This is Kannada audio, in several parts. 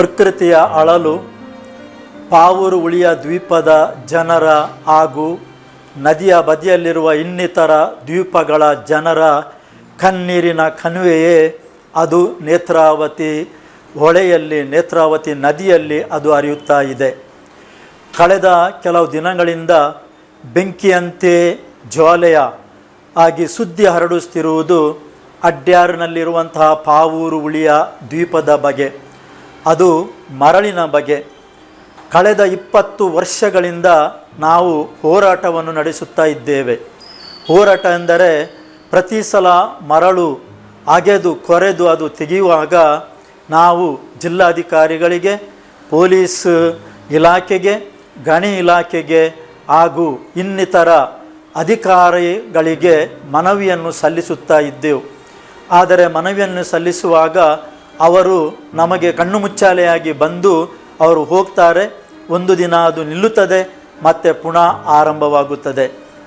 ಪ್ರಕೃತಿಯ ಅಳಲು, ಪಾವೂರು ಉಳಿಯ ದ್ವೀಪದ ಜನರ ಹಾಗೂ ನದಿಯ ಬದಿಯಲ್ಲಿರುವ ಇನ್ನಿತರ ದ್ವೀಪಗಳ ಜನರ ಕಣ್ಣೀರಿನ ಕಣಿವೆಯೇ ಅದು ನೇತ್ರಾವತಿ ಹೊಳೆಯಲ್ಲಿ, ನೇತ್ರಾವತಿ ನದಿಯಲ್ಲಿ ಅದು ಹರಿಯುತ್ತಾ ಇದೆ. ಕಳೆದ ಕೆಲವು ದಿನಗಳಿಂದ ಬೆಂಕಿಯಂತೆ ಜ್ವಾಲೆಯ ಆಗಿ ಸುದ್ದಿ ಹರಡಿಸ್ತಿರುವುದು ಅಡ್ಯಾರ್ನಲ್ಲಿರುವಂತಹ ಪಾವೂರು ಉಳಿಯ ದ್ವೀಪದ ಬಗೆ. ಅದು ಮರಳಿನ ಬಗೆ. ಕಳೆದ ಇಪ್ಪತ್ತು ವರ್ಷಗಳಿಂದ ನಾವು ಹೋರಾಟವನ್ನು ನಡೆಸುತ್ತಾ ಇದ್ದೇವೆ. ಹೋರಾಟ ಎಂದರೆ ಪ್ರತಿ ಸಲ ಮರಳು, ಅಗೆದು, ಕೊರೆದು ಅದು ತೆಗೆಯುವಾಗ ನಾವು ಜಿಲ್ಲಾಧಿಕಾರಿಗಳಿಗೆ, ಪೊಲೀಸ್ ಇಲಾಖೆಗೆ, ಗಣಿ ಇಲಾಖೆಗೆ ಹಾಗೂ ಇನ್ನಿತರ ಅಧಿಕಾರಿಗಳಿಗೆ ಮನವಿಯನ್ನು ಸಲ್ಲಿಸುತ್ತಾ ಇದ್ದೆವು. ಆದರೆ ಮನವಿಯನ್ನು ಸಲ್ಲಿಸುವಾಗ ಅವರು ನಮಗೆ ಕಣ್ಣು ಮುಚ್ಚಾಲೆಯಾಗಿ ಬಂದು ಅವರು ಹೋಗ್ತಾರೆ. ಒಂದು ದಿನ ಅದು ನಿಲ್ಲುತ್ತದೆ, ಮತ್ತೆ ಪುನಃ ಆರಂಭವಾಗುತ್ತದೆ.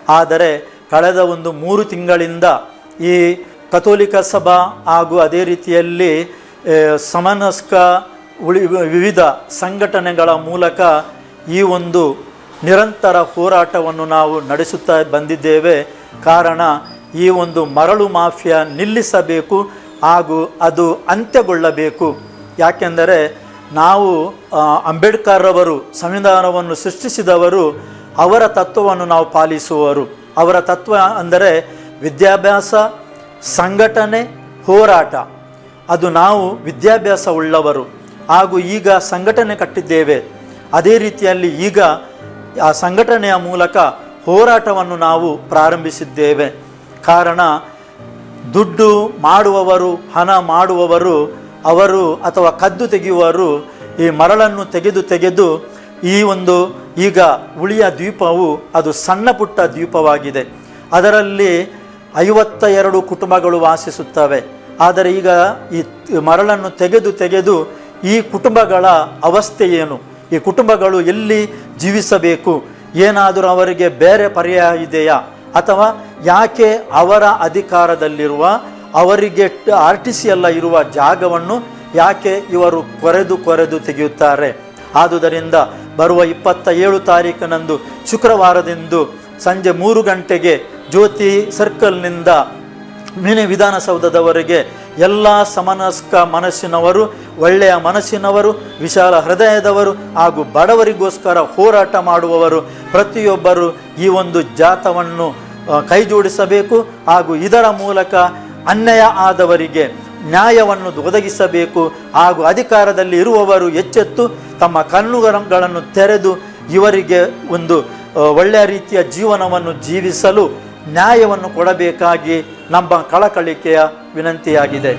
ಆದರೆ ಕಳೆದ ಒಂದು ಮೂರು ತಿಂಗಳಿಂದ ಈ ಕಥೋಲಿಕ ಸಭಾ ಹಾಗೂ ಅದೇ ರೀತಿಯಲ್ಲಿ ಸಮನಸ್ಕ ಉಳಿ, ವಿವಿಧ ಸಂಘಟನೆಗಳ ಮೂಲಕ ಈ ಒಂದು ನಿರಂತರ ಹೋರಾಟವನ್ನು ನಾವು ನಡೆಸುತ್ತಾ ಬಂದಿದ್ದೇವೆ. ಕಾರಣ ಈ ಒಂದು ಮರಳು ಮಾಫಿಯಾ ನಿಲ್ಲಿಸಬೇಕು. ಹಾಗೂ ಅದು ಅಂತ್ಯಗೊಳ್ಳಬೇಕು. ಯಾಕೆಂದರೆ ನಾವು ಅಂಬೇಡ್ಕರ್ ರವರು ಸಂವಿಧಾನವನ್ನು ಸೃಷ್ಟಿಸಿದವರು ಅವರ ತತ್ವವನ್ನು ನಾವು ಪಾಲಿಸುವವರು. ಅವರ ತತ್ವ ಅಂದರೆ ವಿದ್ಯಾಭ್ಯಾಸ, ಸಂಘಟನೆ, ಹೋರಾಟ. ಅದು ನಾವು ವಿದ್ಯಾಭ್ಯಾಸ ಉಳ್ಳವರು ಹಾಗೂ ಈಗ ಸಂಘಟನೆ ಕಟ್ಟಿದ್ದೇವೆ. ಅದೇ ರೀತಿಯಲ್ಲಿ ಈಗ ಆ ಸಂಘಟನೆಯ ಮೂಲಕ ಹೋರಾಟವನ್ನು ನಾವು ಪ್ರಾರಂಭಿಸಿದ್ದೇವೆ. ಕಾರಣ ದುಡ್ಡು ಮಾಡುವವರು, ಹಣ ಮಾಡುವವರು, ಅವರು ಅಥವಾ ಕದ್ದು ತೆಗೆಯುವವರು ಈ ಮರಳನ್ನು ತೆಗೆದು ತೆಗೆದು ಈ ಒಂದು ಈಗ ಉಳಿಯ ದ್ವೀಪವು ಅದು ಸಣ್ಣ ಪುಟ್ಟ ದ್ವೀಪವಾಗಿದೆ. ಅದರಲ್ಲಿ ಐವತ್ತ ಎರಡು ಕುಟುಂಬಗಳು ವಾಸಿಸುತ್ತವೆ. ಆದರೆ ಈಗ ಈ ಮರಳನ್ನು ತೆಗೆದು ತೆಗೆದು ಈ ಕುಟುಂಬಗಳ ಅವಸ್ಥೆ ಏನು? ಈ ಕುಟುಂಬಗಳು ಎಲ್ಲಿ ಜೀವಿಸಬೇಕು? ಏನಾದರೂ ಅವರಿಗೆ ಬೇರೆ ಪರ್ಯಾಯ ಇದೆಯಾ? ಅಥವಾ ಯಾಕೆ ಅವರ ಅಧಿಕಾರದಲ್ಲಿರುವ, ಅವರಿಗೆ ಆರ್ ಟಿ ಸಿ ಎಲ್ಲ ಇರುವ ಜಾಗವನ್ನು ಯಾಕೆ ಇವರು ಕೊರೆದು ಕೊರೆದು ತೆಗೆಯುತ್ತಾರೆ? ಆದುದರಿಂದ ಬರುವ ಇಪ್ಪತ್ತ ಏಳು ತಾರೀಕಿನಂದು ಶುಕ್ರವಾರದಂದು ಸಂಜೆ ಮೂರು ಗಂಟೆಗೆ ಜ್ಯೋತಿ ಸರ್ಕಲ್ನಿಂದ ಮಿನಿ ವಿಧಾನಸೌಧದವರೆಗೆ ಎಲ್ಲ ಸಮನಸ್ಕ ಮನಸ್ಸಿನವರು, ಒಳ್ಳೆಯ ಮನಸ್ಸಿನವರು, ವಿಶಾಲ ಹೃದಯದವರು ಹಾಗೂ ಬಡವರಿಗೋಸ್ಕರ ಹೋರಾಟ ಮಾಡುವವರು ಪ್ರತಿಯೊಬ್ಬರು ಈ ಒಂದು ಜಾತವನ್ನು ಕೈಜೋಡಿಸಬೇಕು ಹಾಗೂ ಇದರ ಮೂಲಕ ಅನ್ಯಾಯ ಆದವರಿಗೆ ನ್ಯಾಯವನ್ನು ಒದಗಿಸಬೇಕು ಹಾಗೂ ಅಧಿಕಾರದಲ್ಲಿ ಇರುವವರು ಎಚ್ಚೆತ್ತು ತಮ್ಮ ಕಣ್ಣುಗಳನ್ನು ತೆರೆದು ಇವರಿಗೆ ಒಂದು ಒಳ್ಳೆಯ ರೀತಿಯ ಜೀವನವನ್ನು ಜೀವಿಸಲು ನ್ಯಾಯವನ್ನು ಕೊಡಬೇಕಾಗಿ ನಮ್ಮ ಕಳಕಳಿಕೆಯ ವಿನಂತಿಯಾಗಿದೆ.